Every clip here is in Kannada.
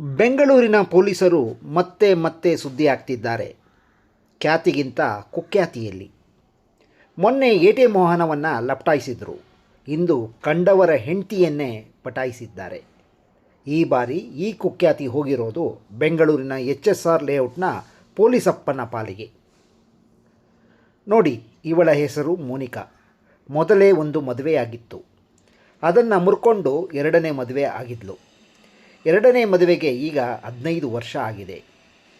ಬೆಂಗಳೂರಿನ ಪೊಲೀಸರು ಮತ್ತೆ ಮತ್ತೆ ಸುದ್ದಿ ಆಗ್ತಿದ್ದಾರೆ ಖ್ಯಾತಿಗಿಂತ ಕುಖ್ಯಾತಿಯಲ್ಲಿ. ಮೊನ್ನೆ ಎ ಟಿ ಮೋಹನವನ್ನು ಲಪಟಾಯಿಸಿದರು. ಇಂದು ಕಂಡವರ ಹೆಂಡತಿಯನ್ನೇ ಪಟಾಯಿಸಿದ್ದಾರೆ. ಈ ಬಾರಿ ಈ ಕುಖ್ಯಾತಿ ಹೋಗಿರೋದು ಬೆಂಗಳೂರಿನ ಎಚ್ ಎಸ್ ಆರ್ ಲೇಔಟ್ನ ಪೊಲೀಸಪ್ಪನ ಪಾಲಿಗೆ. ನೋಡಿ, ಇವಳ ಹೆಸರು ಮೋನಿಕಾ. ಮೊದಲೇ ಒಂದು ಮದುವೆಯಾಗಿತ್ತು. ಅದನ್ನು ಮುರ್ಕೊಂಡು ಎರಡನೇ ಮದುವೆ ಆಗಿದ್ಲು. ಎರಡನೇ ಮದುವೆಗೆ ಈಗ ಹದಿನೈದು ವರ್ಷ ಆಗಿದೆ.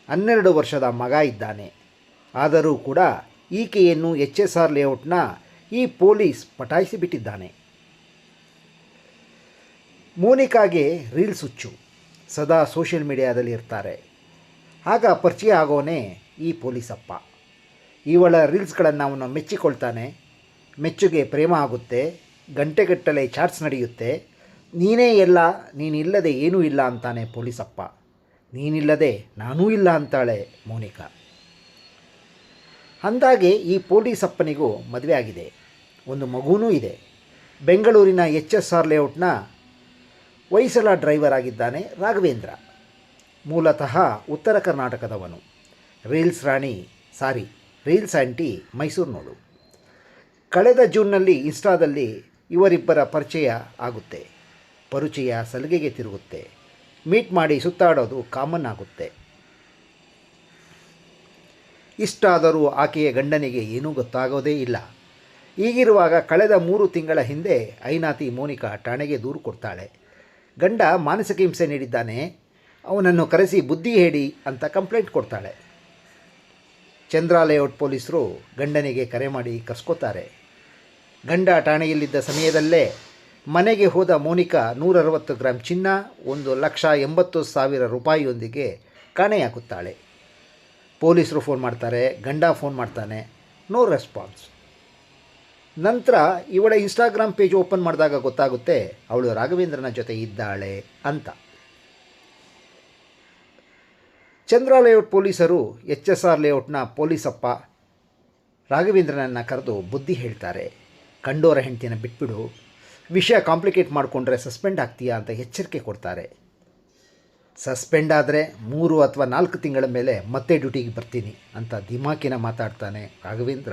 ಹನ್ನೆರಡು ವರ್ಷದ ಮಗ ಇದ್ದಾನೆ. ಆದರೂ ಕೂಡ ಈಕೆಯನ್ನು ಎಚ್ ಎಸ್ ಆರ್ ಲೇಔಟ್ನ ಈ ಪೊಲೀಸ್ ಪಟಾಯಿಸಿಬಿಟ್ಟಿದ್ದಾನೆ. ಮೋನಿಕಾಗೆ ರೀಲ್ಸ್ ಹುಚ್ಚು. ಸದಾ ಸೋಷಿಯಲ್ ಮೀಡಿಯಾದಲ್ಲಿ ಇರ್ತಾರೆ. ಆಗ ಪರಿಚಯ ಆಗೋನೇ ಈ ಪೊಲೀಸಪ್ಪ. ಇವಳ ರೀಲ್ಸ್ಗಳನ್ನು ಅವನು ಮೆಚ್ಚಿಕೊಳ್ತಾನೆ. ಮೆಚ್ಚುಗೆ ಪ್ರೇಮ ಆಗುತ್ತೆ. ಗಂಟೆಗಟ್ಟಲೆ ಚಾಟ್ಸ್ ನಡೆಯುತ್ತೆ. ನೀನೇ ಎಲ್ಲ, ನೀನಿಲ್ಲದೆ ಏನೂ ಇಲ್ಲ ಅಂತಾನೆ ಪೊಲೀಸಪ್ಪ. ನೀನಿಲ್ಲದೆ ನಾನೂ ಇಲ್ಲ ಅಂತಾಳೆ ಮೋನಿಕಾ. ಅಂದಾಗೆ ಈ ಪೊಲೀಸಪ್ಪನಿಗೂ ಮದುವೆ ಆಗಿದೆ. ಒಂದು ಮಗುವೂ ಇದೆ. ಬೆಂಗಳೂರಿನ ಎಚ್ ಎಸ್ ಆರ್ ಲೇಔಟ್ನ ಹೊಯ್ಸಳ ಡ್ರೈವರ್ ಆಗಿದ್ದಾನೆ ರಾಘವೇಂದ್ರ. ಮೂಲತಃ ಉತ್ತರ ಕರ್ನಾಟಕದವನು. ರೀಲ್ಸ್ ರಾಣಿ, ಸಾರಿ, ರೀಲ್ಸ್ ಆಂಟಿ ಮೈಸೂರಿನೋಳು ಕಳೆದ ಜೂನ್ನಲ್ಲಿ ಇನ್ಸ್ಟಾದಲ್ಲಿ ಇವರಿಬ್ಬರ ಪರಿಚಯ ಆಗುತ್ತೆ. ಪರಿಚಯ ಸಲಿಗೆಗೆ ತಿರುಗುತ್ತೆ. ಮೀಟ್ ಮಾಡಿ ಸುತ್ತಾಡೋದು ಕಾಮನ್ ಆಗುತ್ತೆ. ಇಷ್ಟಾದರೂ ಆಕೆಯ ಗಂಡನಿಗೆ ಏನೂ ಗೊತ್ತಾಗೋದೇ ಇಲ್ಲ. ಈಗಿರುವಾಗ ಕಳೆದ ಮೂರು ತಿಂಗಳ ಹಿಂದೆ ಐನಾತಿ ಮೋನಿಕಾ ಠಾಣೆಗೆ ದೂರು ಕೊಡ್ತಾಳೆ. ಗಂಡ ಮಾನಸಿಕ ಹಿಂಸೆ ನೀಡಿದ್ದಾನೆ. ಅವನನ್ನು ಕರೆಸಿ ಬುದ್ಧಿ ಹೇಳಿ ಅಂತ ಕಂಪ್ಲೇಂಟ್ ಕೊಡ್ತಾಳೆ. ಚಂದ್ರ ಲೇಔಟ್ ಪೊಲೀಸರು ಗಂಡನಿಗೆ ಕರೆ ಮಾಡಿ ಕರ್ಸ್ಕೋತಾರೆ ಗಂಡ ಠಾಣೆಯಲ್ಲಿದ್ದ ಸಮಯದಲ್ಲೇ ಮನೆಗೆ ಹೋದ ಮೋನಿಕಾ ನೂರರವತ್ತು ಗ್ರಾಂ ಚಿನ್ನ, ಒಂದು ಲಕ್ಷ ಎಂಬತ್ತು ಸಾವಿರ ರೂಪಾಯಿಯೊಂದಿಗೆ ಕಾಣೆಯಾಗುತ್ತಾಳೆ. ಪೊಲೀಸರು ಫೋನ್ ಮಾಡ್ತಾರೆ, ಗಂಡ ಫೋನ್ ಮಾಡ್ತಾನೆ, ನೋ ರೆಸ್ಪಾನ್ಸ್. ನಂತರ ಇವಳ ಇನ್ಸ್ಟಾಗ್ರಾಮ್ ಪೇಜ್ ಓಪನ್ ಮಾಡಿದಾಗ ಗೊತ್ತಾಗುತ್ತೆ ಅವಳು ರಾಘವೇಂದ್ರನ ಜೊತೆ ಇದ್ದಾಳೆ ಅಂತ. ಚಂದ್ರ ಲೇಔಟ್ ಪೊಲೀಸರು ಎಚ್ ಎಸ್ ಆರ್ ಲೇಔಟ್ನ ಪೊಲೀಸಪ್ಪ ರಾಘವೇಂದ್ರನನ್ನು ಕರೆದು ಬುದ್ಧಿ ಹೇಳ್ತಾರೆ. ಕಂಡೋರ ಹೆಂಡ್ತಿನ ಬಿಟ್ಬಿಡು. ವಿಷಯ ಕಾಂಪ್ಲಿಕೇಟ್ ಮಾಡಿಕೊಂಡ್ರೆ ಸಸ್ಪೆಂಡ್ ಆಗ್ತೀಯಾ ಅಂತ ಎಚ್ಚರಿಕೆ ಕೊಡ್ತಾರೆ. ಸಸ್ಪೆಂಡ್ ಆದರೆ ಮೂರು ಅಥವಾ ನಾಲ್ಕು ತಿಂಗಳ ಮೇಲೆ ಮತ್ತೆ ಡ್ಯೂಟಿಗೆ ಬರ್ತೀನಿ ಅಂತ ದಿಮಾಕಿನ ಮಾತಾಡ್ತಾನೆ ರಾಘವೇಂದ್ರ.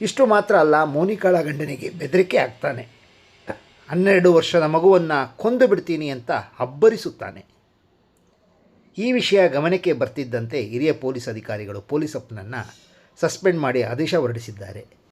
ಇಷ್ಟು ಮಾತ್ರ ಅಲ್ಲ ಮೋನಿಕಾಳ ಗಂಡನಿಗೆ ಬೆದರಿಕೆ ಆಗ್ತಾನೆ. ಹನ್ನೆರಡು ವರ್ಷದ ಮಗುವನ್ನು ಕೊಂದು ಬಿಡ್ತೀನಿ ಅಂತ ಅಬ್ಬರಿಸುತ್ತಾನೆ. ಈ ವಿಷಯ ಗಮನಕ್ಕೆ ಬರ್ತಿದ್ದಂತೆ ಹಿರಿಯ ಪೊಲೀಸ್ ಅಧಿಕಾರಿಗಳು ಪೊಲೀಸಪ್ಪನನ್ನು ಸಸ್ಪೆಂಡ್ ಮಾಡಿ ಆದೇಶ ಹೊರಡಿಸಿದ್ದಾರೆ.